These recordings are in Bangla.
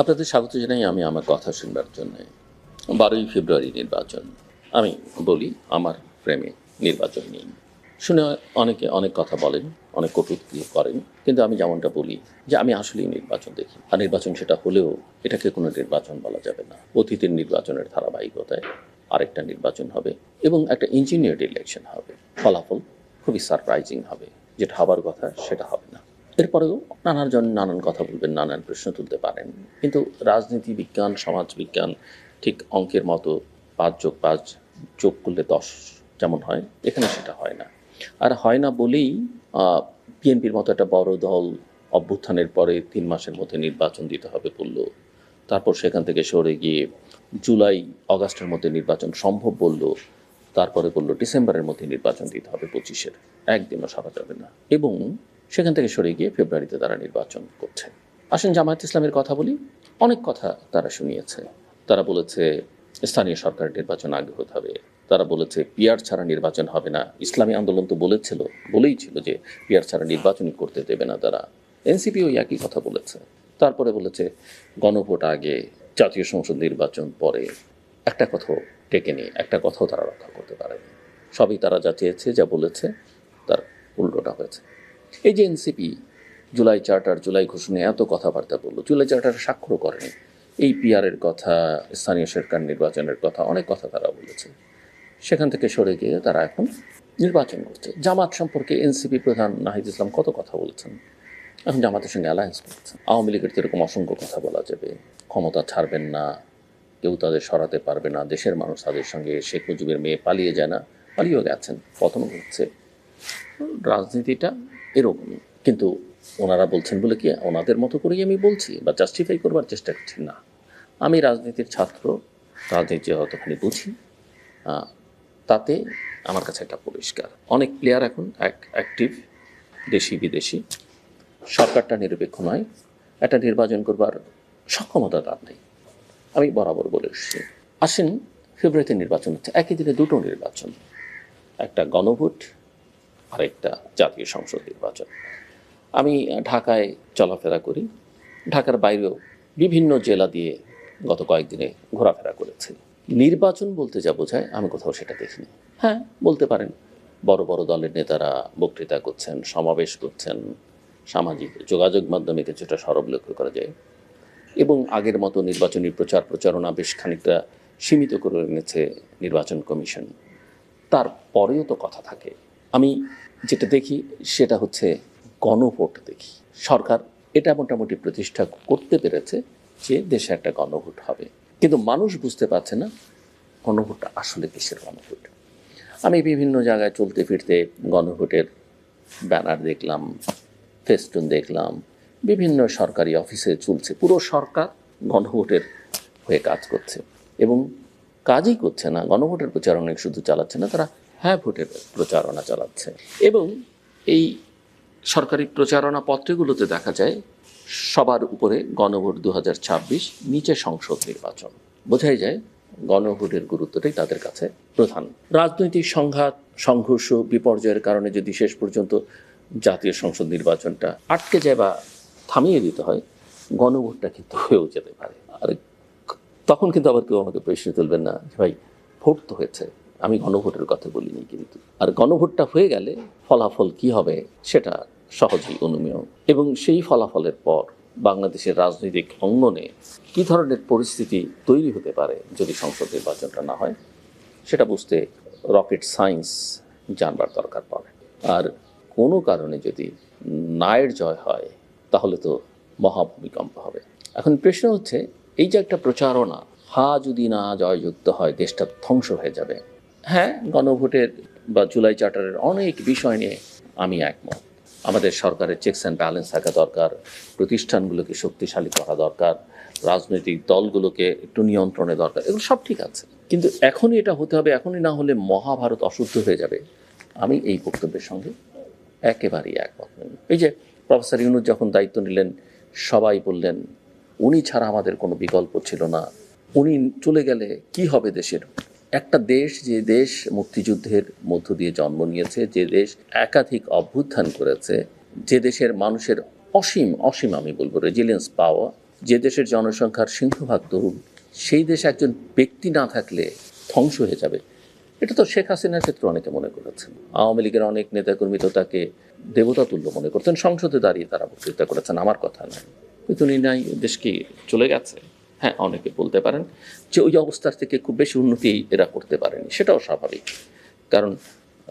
আপনাদের স্বাগত জানাই আমি আমার কথা শুনবার জন্য। বারোই ফেব্রুয়ারি নির্বাচন। আমি বলি, আমার প্রেমে নির্বাচন নিয়ে শুনে অনেকে অনেক কথা বলেন, অনেক কটূক্তি করেন, কিন্তু আমি যেমনটা বলি যে আমি আসলেই নির্বাচন দেখি। আর নির্বাচন সেটা হলেও এটাকে কোনো নির্বাচন বলা যাবে না। অতীতের নির্বাচনের ধারাবাহিকতায় আরেকটা নির্বাচন হবে এবং একটা ইঞ্জিনিয়ার্ড ইলেকশন হবে। ফলাফল খুবই সারপ্রাইজিং হবে। যেটা হবার কথা সেটা হবে না। এরপরেও নানান জন নানান কথা বলবেন নানান প্রশ্ন তুলতে পারেন। কিন্তু রাজনীতি বিজ্ঞান, সমাজ বিজ্ঞান, ঠিক অঙ্কের মতো পাঁচ যোগ পাঁচ যোগ করলে দশ যেমন হয়, এখানে সেটা হয় না। আর হয় না বলেই বিএনপির মতো একটা বড় দল অভ্যুত্থানের পরে তিন মাসের মধ্যে নির্বাচন দিতে হবে বলল। তারপর সেখান থেকে সরে গিয়ে জুলাই, অগাস্টের মধ্যে নির্বাচন সম্ভব বলল। তারপরে বলল ডিসেম্বরের মধ্যে নির্বাচন দিতে হবে পঁচিশের। একদিনও সারা যাবে না। এবং সেখান থেকে সরে গিয়ে ফেব্রুয়ারিতে তারা নির্বাচন করছে। আসেন জামায়াত ইসলামের কথা বলি। অনেক কথা তারা শুনিয়েছে। তারা বলেছে, স্থানীয় সরকারের নির্বাচন আগে হতে হবে। তারা বলেছে পিয়ার ছাড়া নির্বাচন হবে না। ইসলামী আন্দোলন তো বলেছিল, বলেই ছিল যে পিয়ার ছাড়া নির্বাচনই করতে দেবে না তারা। এনসিপি ওই একই কথা বলেছে। তারপরে বলেছে, গণভোট আগে, জাতীয় সংসদ নির্বাচন পরে। একটা কথাও নেই একটা কথাও তারা রক্ষা করতে পারেনি। সবই তারা যা চেয়েছে, যা বলেছে, তার উল্টোটা হয়েছে। এই যে এনসিপি জুলাই চার্টার, জুলাই ঘোষণায় এত কথাবার্তা বলল। জুলাই চার্টার স্বাক্ষর করেনি। এই পিয়ারের কথা, স্থানীয় সরকার নির্বাচনের কথা অনেক কথা তারা বলেছে। সেখান থেকে সরে গিয়ে তারা এখন নির্বাচন করছে। জামাত সম্পর্কে এনসিপি প্রধান নাহিদ ইসলাম কত কথা বলেছেন? এখন জামাতের সঙ্গে অ্যালায়েন্স করছে। আওয়ামী লীগের তো এরকম অসংখ্য কথা বলা যাবে। ক্ষমতা ছাড়বেন না, কেউ তাদের সরাতে পারবে না, দেশের মানুষ তাদের সঙ্গে শেখ মুজিবের মেয়ে পালিয়ে যায় না, পালিয়েও গেছেন, পতন হচ্ছে রাজনীতিটা এরকমই। কিন্তু ওনারা বলছেন বলে কি ওনাদের মতো করেই আমি বলছি বা জাস্টিফাই করবার চেষ্টা করছি? না। আমি রাজনীতির ছাত্র, রাজনীতি যতখানি বুঝি। তাতে আমার কাছে একটা পরিষ্কার। অনেক প্লেয়ার এখন এক অ্যাক্টিভ দেশি, বিদেশি। সরকারটা নিরপেক্ষ নয়। একটা নির্বাচন করবার সক্ষমতা তার নেই। আমি বরাবর বলে এসেছি। আসেন ফেব্রুয়ারিতে নির্বাচন হচ্ছে। একই দিনে দুটো নির্বাচন। একটা গণভোট আর একটা জাতীয় সংসদ নির্বাচন। আমি ঢাকায় চলাফেরা করি। ঢাকার বাইরেও বিভিন্ন জেলা দিয়ে গত কয়েকদিনে ঘোরাফেরা করেছি। নির্বাচন বলতে যা বোঝায়, আমি কোথাও সেটা দেখিনি। হ্যাঁ বলতে পারেন। বড় বড় দলের নেতারা বক্তৃতা করছেন, সমাবেশ করছেন, সামাজিক যোগাযোগ মাধ্যমে কিছুটা সরব লক্ষ্য করা যায়। এবং আগের মতো নির্বাচনী প্রচার প্রচারণা বেশ খানিকটা সীমিত করে এনেছে নির্বাচন কমিশন। তারপরেও তো কথা থাকে। আমি যেটা দেখি সেটা হচ্ছে গণভোট দেখি। সরকার এটা মোটামুটি প্রতিষ্ঠা করতে পেরেছে যে দেশে একটা গণভোট হবে। কিন্তু মানুষ বুঝতে পারছে না গণভোটটা আসলে কিসের গণভোট। আমি বিভিন্ন জায়গায় চলতে ফিরতে গণভোটের ব্যানার দেখলাম, ফেস্টুন দেখলাম, বিভিন্ন সরকারি অফিসে চলছে। পুরো সরকার গণভোটের হয়ে কাজ করছে এবং কাজই করছে না, গণভোটের প্রচারণা শুধু চালাচ্ছে না, তারা হ্যাঁ ভোটের প্রচারণা চালাচ্ছে। এবং এই সরকারি প্রচারণা পত্রগুলোতে দেখা যায়, সবার উপরে গণভোট দু হাজার ছাব্বিশ, নিচে সংসদ নির্বাচন। বোঝাই যায়, গণভোটের গুরুত্বটাই তাদের কাছে প্রধান। রাজনৈতিক সংঘাত, সংঘর্ষ, বিপর্যয়ের কারণে যদি শেষ পর্যন্ত জাতীয় সংসদ নির্বাচনটা আটকে যায় বা থামিয়ে দিতে হয়, গণভোটটা কিন্তু হয়েও যেতে পারে। আর তখন কিন্তু আবার কেউ আমাকে প্রশ্ন তুলবেন না ভাই, ভোট তো হয়েছে। আমি গণভোটের কথা বলিনি কিন্তু। আর গণভোটটা হয়ে গেলে ফলাফল কি হবে সেটা সহজেই অনুমেয়। এবং সেই ফলাফলের পর বাংলাদেশের রাজনৈতিক অঙ্গনে কী ধরনের পরিস্থিতি তৈরি হতে পারে যদি সংসদ নির্বাচনটা না হয়, সেটা বুঝতে রকেট সায়েন্স জানবার দরকার পড়ে। আর কোনো কারণে যদি নায়ের জয় হয়, তাহলে তো মহাভূমিকম্প হবে। এখন প্রশ্ন হচ্ছে, এই যে একটা প্রচারণা, হা যদি না জয়যুক্ত হয়, দেশটা ধ্বংস হয়ে যাবে। হ্যাঁ গণভোটের বা জুলাই চার্টারের অনেক বিষয় নিয়ে আমি একমত। আমাদের সরকারের চেকস অ্যান্ড ব্যালেন্স থাকা দরকার, প্রতিষ্ঠানগুলোকে শক্তিশালী করা দরকার, রাজনৈতিক দলগুলোকে একটু নিয়ন্ত্রণে দরকার, এগুলো সব ঠিক আছে। কিন্তু এখনই এটা হতে হবে, এখনই না হলে মহাভারত অশুদ্ধ হয়ে যাবে। আমি এই বক্তব্যের সঙ্গে একেবারেই একমত। নই এই যে প্রফেসর ইউনুস যখন দায়িত্ব নিলেন, সবাই বললেন, উনি ছাড়া আমাদের কোনো বিকল্প ছিল না। উনি চলে গেলে কি হবে দেশের একটা দেশ যে দেশ মুক্তিযুদ্ধের মধ্য দিয়ে জন্ম নিয়েছে, যে দেশ একাধিক অভ্যুত্থান করেছে, যে দেশের মানুষের অসীম অসীম আমি বলব রেজিলিয়েন্স পাওয়া, যে দেশের জনসংখ্যার সিংহভাগ তরুণ, সেই দেশে একজন ব্যক্তি না থাকলে ধ্বংস হয়ে যাবে। এটা তো শেখ হাসিনার ক্ষেত্রে অনেকে মনে করেছেন। আওয়ামী লীগের অনেক নেতাকর্মী তো তাকে দেবতা তুল্য মনে করতেন, সংসদে দাঁড়িয়ে তারা বক্তৃতা করেছেন, আমার কথা নয়। কিন্তু নাই দেশ কি চলে গেছে? হ্যাঁ অনেকে বলতে পারেন যে ওই অবস্থার থেকে খুব বেশি উন্নতি এরা করতে পারেনি। সেটাও স্বাভাবিক। কারণ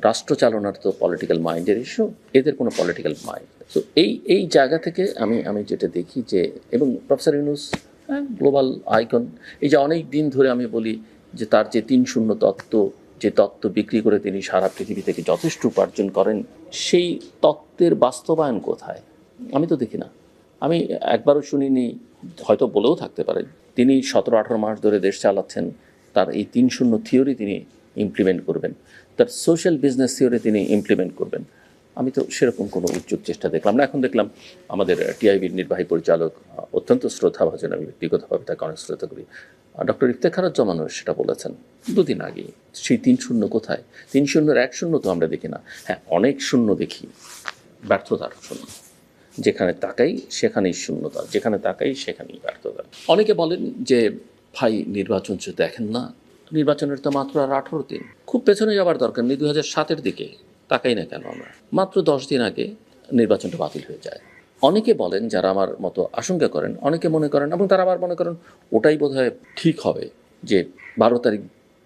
রাষ্ট্র চালনার তো পলিটিক্যাল মাইন্ডের ইস্যু এদের কোনো পলিটিক্যাল মাইন্ড তো এই এই জায়গা থেকে আমি আমি যেটা দেখি যে, এবং প্রফেসর ইউনুস গ্লোবাল আইকন, এই যে অনেক দিন ধরে আমি বলি যে তার যে তিন শূন্য তত্ত্ব, যে তত্ত্ব বিক্রি করে তিনি সারা পৃথিবী থেকে যথেষ্ট উপার্জন করেন, সেই তত্ত্বের বাস্তবায়ন কোথায়? আমি তো দেখি না। আমি একবারও শুনিনি, হয়তো বলেও থাকতে পারেন তিনি সতেরো আঠারো মাস ধরে দেশ চালাচ্ছেন, তার এই তিন শূন্য থিওরি তিনি ইমপ্লিমেন্ট করবেন। তার সোশ্যাল বিজনেস থিওরি তিনি ইমপ্লিমেন্ট করবেন। আমি তো সেরকম কোনো উদ্যোগ চেষ্টা দেখলাম না। এখন দেখলাম আমাদের টিআইবির নির্বাহী পরিচালক অত্যন্ত শ্রদ্ধাভাজন, আমি ব্যক্তিগতভাবে তাকে অনেক শ্রদ্ধা করি। ডক্টর ইফতেখারুজ্জামানও সেটা বলেছেন দুদিন আগে, সেই তিন শূন্য কোথায়? তিন শূন্যের এক শূন্য তো আমরা দেখি না। হ্যাঁ অনেক শূন্য দেখি। ব্যর্থতার শূন্য। যেখানে তাকাই, সেখানেই শূন্যতা, যেখানে তাকাই, সেখানেই ব্যর্থতা। অনেকে বলেন যে, ভাই, নির্বাচন যে দেখেন না। নির্বাচনের তো মাত্র আর আঠারো দিন। খুব পেছনে যাওয়ার দরকার নেই দু হাজার সাতের দিকে। তাকাই না কেন আমরা? মাত্র দশ দিন আগে নির্বাচনটা বাতিল হয়ে যায়। অনেকে বলেন, যারা আমার মতো আশঙ্কা করেন, অনেকে মনে করেন, এবং তারা আবার মনে করেন, ওটাই বোধহয় ঠিক হবে যে, বারো তারিখ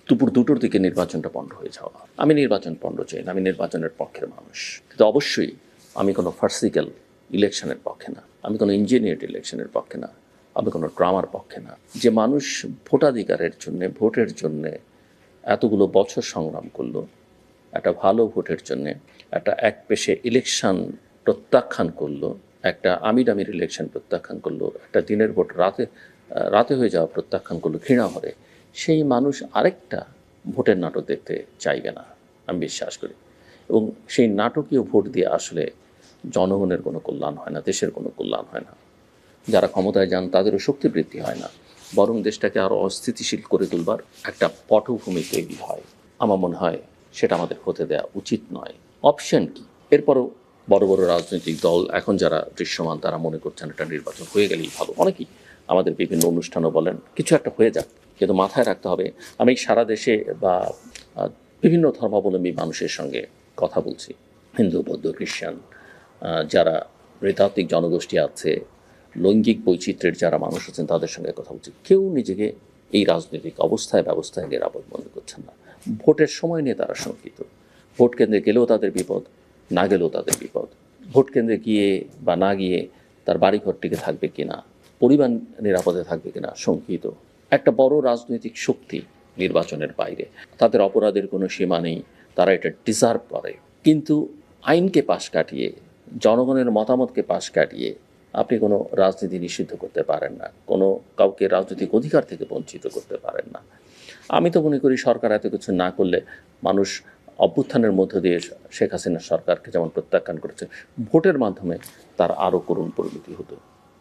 দুপুর দুটোর দিকে নির্বাচনটা পণ্ড হয়ে যাওয়া। আমি নির্বাচন পণ্ড চাই না, আমি নির্বাচনের পক্ষের মানুষ। কিন্তু অবশ্যই আমি কোনো ফার্সিক্যাল ইলেকশনের পক্ষে না। আমি কোনো ইঞ্জিনিয়ার্ড ইলেকশনের পক্ষে না। আমি কোনো ড্রামার পক্ষে না। যে মানুষ ভোটাধিকারের জন্যে, ভোটের জন্যে এতগুলো বছর সংগ্রাম করল, একটা ভালো ভোটের জন্যে, একটা এক পেশে ইলেকশন প্রত্যাখ্যান করল, একটা আমির ইলেকশন প্রত্যাখ্যান করল, একটা দিনের ভোট রাতে রাতে হয়ে যাওয়া প্রত্যাখ্যান করল ঘৃণা হরে সেই মানুষ আরেকটা ভোটের নাটক দেখতে চাইবে না, আমি বিশ্বাস করি। এবং সেই নাটকীয় ভোট দিয়ে আসলে জনগণের কোনো কল্যাণ হয় না, দেশের কোনো কল্যাণ হয় না। যারা ক্ষমতায় যান, তাদেরও শক্তি বৃদ্ধি হয় না। বরং দেশটাকে আরও অস্থিতিশীল করে তুলবার একটা পটভূমি তৈরি হয়। আমার মনে হয় সেটা আমাদের হতে দেওয়া উচিত নয়। অপশন কি? এরপরও বড় বড় রাজনৈতিক দল এখন যারা দৃশ্যমান, তারা মনে করছেন একটা নির্বাচন হয়ে গেলেই ভালো। অনেকেই আমাদের বিভিন্ন অনুষ্ঠানও বলেন, কিছু একটা হয়ে যাক। কিন্তু মাথায় রাখতে হবে, আমি সারা দেশে বা বিভিন্ন ধর্মাবলম্বী মানুষের সঙ্গে কথা বলছি। হিন্দু, বৌদ্ধ, খ্রিস্টান যারা নৃতাত্ত্বিক জনগোষ্ঠী আছে, লৈঙ্গিক বৈচিত্র্যের যারা মানুষ আছেন, তাদের সঙ্গে কথা বলছে। কেউ নিজেকে এই রাজনৈতিক অবস্থায়, ব্যবস্থায় নিরাপদ মনে করছেন না। ভোটের সময় নিয়ে তারা শঙ্কিত। ভোট কেন্দ্রে গেলেও তাদের বিপদ, না গেলেও তাদের বিপদ। ভোট কেন্দ্রে গিয়ে বা না গিয়ে তার বাড়িঘর টিকে থাকবে কিনা, পরিবার নিরাপদে থাকবে কিনা, শঙ্কিত। একটা বড় রাজনৈতিক শক্তি নির্বাচনের বাইরে। তাদের অপরাধের কোনো সীমা নেই, তারা এটা ডিজার্ভ করে। কিন্তু আইনকে পাশ কাটিয়ে জনগণের মতামতকে পাশ কাটিয়ে আপনি কোনো রাজনীতি নিষিদ্ধ করতে পারেন না, কোনো কাউকে রাজনৈতিক অধিকার থেকে বঞ্চিত করতে পারেন না। আমি তো মনে করি সরকার এত কিছু না করলে মানুষ অভ্যুত্থানের মধ্য দিয়ে শেখ হাসিনা সরকারকে যেমন প্রত্যাখ্যান করেছে, ভোটের মাধ্যমে তার আরও করুণ পরিণতি হতো।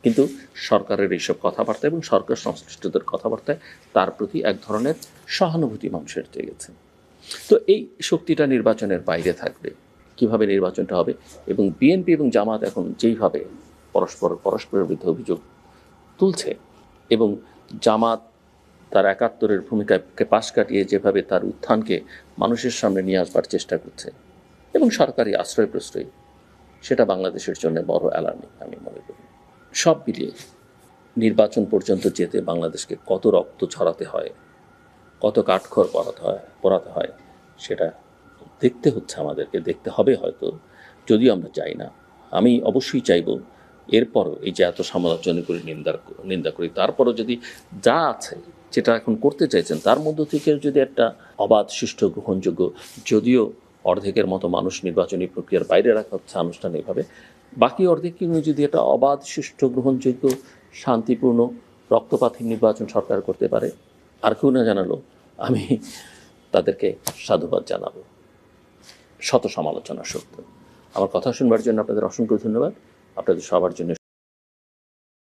কিন্তু সরকারের এইসব কথাবার্তা এবং সরকার সংশ্লিষ্টদের কথাবার্তায় তার প্রতি এক ধরনের সহানুভূতি মানুষের জেগেছে। তো এই শক্তিটা নির্বাচনের বাইরে থাকবে। কীভাবে নির্বাচনটা হবে এবং বিএনপি এবং জামাত এখন যেইভাবে পরস্পর, পরস্পরের বিরুদ্ধে অভিযোগ তুলছে এবং জামাত তার একাত্তরের ভূমিকাকে পাশ কাটিয়ে যেভাবে তার উত্থানকে মানুষের সামনে নিয়ে আসবার চেষ্টা করছে এবং সরকারি আশ্রয় প্রশ্রয় সেটা বাংলাদেশের জন্য বড় অ্যালার্মিং আমি মনে করি। সব মিলিয়ে নির্বাচন পর্যন্ত যেতে বাংলাদেশকে কত রক্ত ছড়াতে হয়, কত কাঠখড় পড়াতে হয় পড়াতে হয়, সেটা দেখতে হচ্ছে আমাদেরকে, দেখতে হবে হয়তো, যদিও আমরা চাই না। আমি অবশ্যই চাইব, এরপরও এই যে এত সমালোচনা করি নিন্দার নিন্দা করি, তারপরও যদি যা আছে যেটা এখন করতে চাইছেন, তার মধ্য থেকে যদি একটা অবাধ, সুষ্ঠু, গ্রহণযোগ্য, যদিও অর্ধেকের মতো মানুষ নির্বাচনী প্রক্রিয়ার বাইরে রাখা হচ্ছে আনুষ্ঠানিকভাবে বাকি অর্ধেক যদি একটা অবাধ, সুষ্ঠু, গ্রহণযোগ্য, শান্তিপূর্ণ, রক্তপাতহীন নির্বাচন সরকার করতে পারে, আর কেউ না জানালো, আমি তাদেরকে সাধুবাদ জানাব। শত সমালোচনা সত্য। আমার কথা শুনবার জন্য আপনাদের অসংখ্য ধন্যবাদ। আপনাদের সবার জন্য